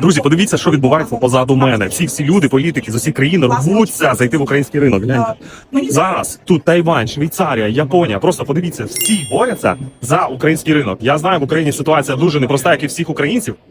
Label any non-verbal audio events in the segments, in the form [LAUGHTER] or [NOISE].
Друзі, подивіться, що відбувається позаду мене. Всі всі люди, політики з усіх країн рвуться зайти в український ринок. Гляньте. Зараз тут Тайвань, Швейцарія, Японія. Просто подивіться, всі борються за український ринок. Я знаю, в Україні ситуація дуже непроста, як і всіх українців,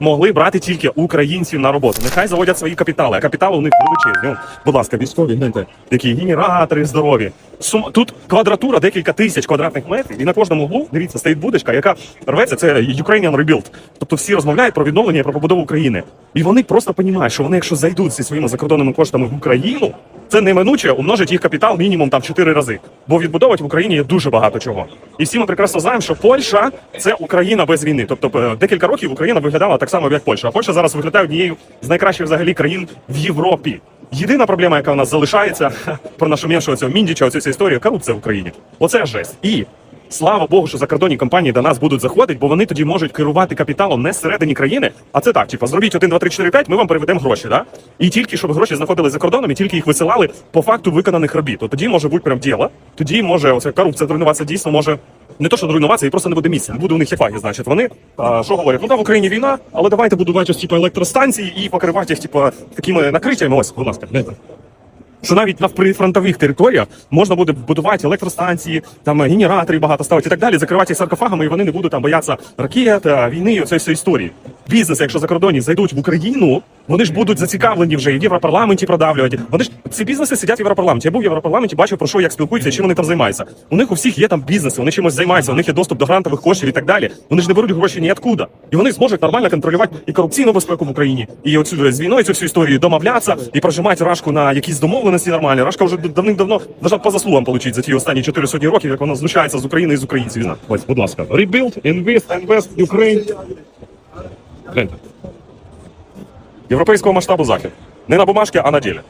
Могли брати тільки українців на роботу. Нехай заводять свої капітали, а капітали у них величезні. Будь ласка, військові, гляньте, які генератори здорові. Сум... Тут квадратура декілька тисяч квадратних метрів, і на кожному углу, дивіться, стоїть будочка, яка рветься, це Ukrainian Rebuild. Тобто всі розмовляють про відновлення про побудову України. І вони просто розуміють, що вони, якщо зайдуть зі своїми закордонними коштами в Україну, це неминуче умножить їх капітал мінімум там 4 рази. Бо відбудовувати в Україні є дуже багато чого. І всі ми прекрасно знаємо, що Польща це Україна без війни. Тобто е, декілька років Україна виглядала так само, як Польща. А Польща зараз виглядає однією з найкращих взагалі країн в Європі. Єдина проблема, яка у нас залишається [LAUGHS] про нашу меншу цього міндіча, оцю історію, корупція в Україні. Оце жесть. І Слава Богу, що закордонні компанії до нас будуть заходити, бо вони тоді можуть керувати капіталом не зсередині країни, а це так, типу, зробіть 1, 2, 3, 4, 5, ми вам переведемо гроші, да? І тільки щоб гроші знаходились за кордоном, і тільки їх висилали по факту виконаних робіт. От тоді може бути прям діло. Тоді може оця корупція руйнуватися дійсно може. Не то, що руйнуватися, і просто не буде місця. Не буде у них ефагі, значить. Вони а, що говорять? Ну там в Україні війна, але давайте будувати ось типу електростанції і покривати їх, типу, такими накриттями. Ось, будь ласка, гляньте що навіть на прифронтових територіях можна буде будувати електростанції, там генераторів генератори багато ставити і так далі, закривати їх саркофагами, і вони не будуть там боятися ракет, е, війни і цієї історії. Бізнеси, якщо закордонні зайдуть в Україну, вони ж будуть зацікавлені вже і в Європарламенті продавлювати. Вони ж ці бізнеси сидять в Європарламенті. Я був в Європарламенті, бачив про що як спілкуються, чим вони там займаються. У них у всіх є там бізнеси, вони чимось займаються, у них є доступ до грантових коштів і так далі. Вони ж не беруть гроші ніоткуда. І вони зможуть нормально контролювати і корупційну безпеку в Україні, і оцю з війною цю всю історію домовлятися і прожимати рашку на якісь домовленості нормальні. Рашка вже давним-давно должна по заслугам отримати за ті останні 4 сотні років, як вона знущається з України і з українців. Ось, будь ласка, rebuild, invest, invest, Ukraine. Гляньте. Європейського масштабу захід. Не на бумажці, а на ділі.